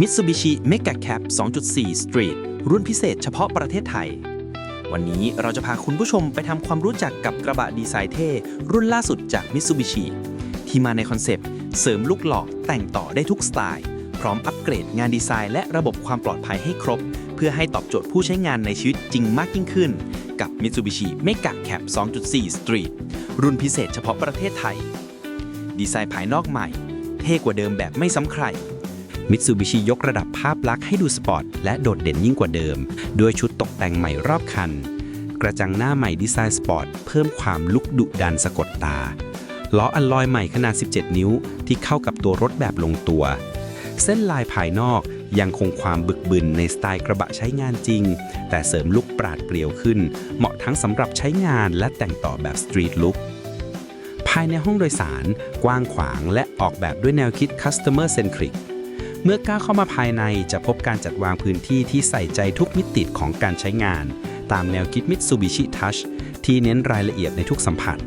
Mitsubishi Mega Cap 2.4 Street รุ่นพิเศษเฉพาะประเทศไทย วันนี้เราจะพาคุณผู้ชมไปทำความรู้จักกับกระบะดีไซน์เท่รุ่นล่าสุดจาก Mitsubishi ที่มาในคอนเซปต์ เสริมลูกหลอกแต่งต่อได้ทุกสไตล์ พร้อมอัปเกรดงานดีไซน์และระบบความปลอดภัยให้ครบ เพื่อให้ตอบโจทย์ผู้ใช้งานในชีวิตจริงมากยิ่งขึ้น กับ Mitsubishi Mega Cap 2.4 Street รุ่นพิเศษเฉพาะประเทศไทย ดีไซน์ภายนอกใหม่ เท่กว่าเดิมแบบไม่ซ้ำใคร มิตซูบิชิยกระดับภาพลักษณ์ให้ดูสปอร์ตและโดดเด่นยิ่งกว่าเดิม ด้วยชุดตกแต่งใหม่รอบคัน กระจังหน้าใหม่ดีไซน์สปอร์ตเพิ่มความลุกดุดันสะกดตา ล้ออัลลอยใหม่ขนาด 17 นิ้ว ที่เข้ากับตัวรถแบบลงตัว เส้นลายภายนอกยังคงความบึกบึนในสไตล์กระบะใช้งานจริง แต่เสริมลุคปราดเปรียวขึ้น เหมาะทั้งสำหรับใช้งานและแต่งต่อแบบสตรีทลุคภายในห้องโดยสาร กว้างขวางและออกแบบด้วยแนวคิด customer centric เมื่อก้าวเข้ามาภายในจะพบการจัดวางพื้นที่ที่ใส่ใจทุกมิติของการใช้งาน ตามแนวคิด Mitsubishi Touch ที่เน้นรายละเอียดในทุกสัมผัส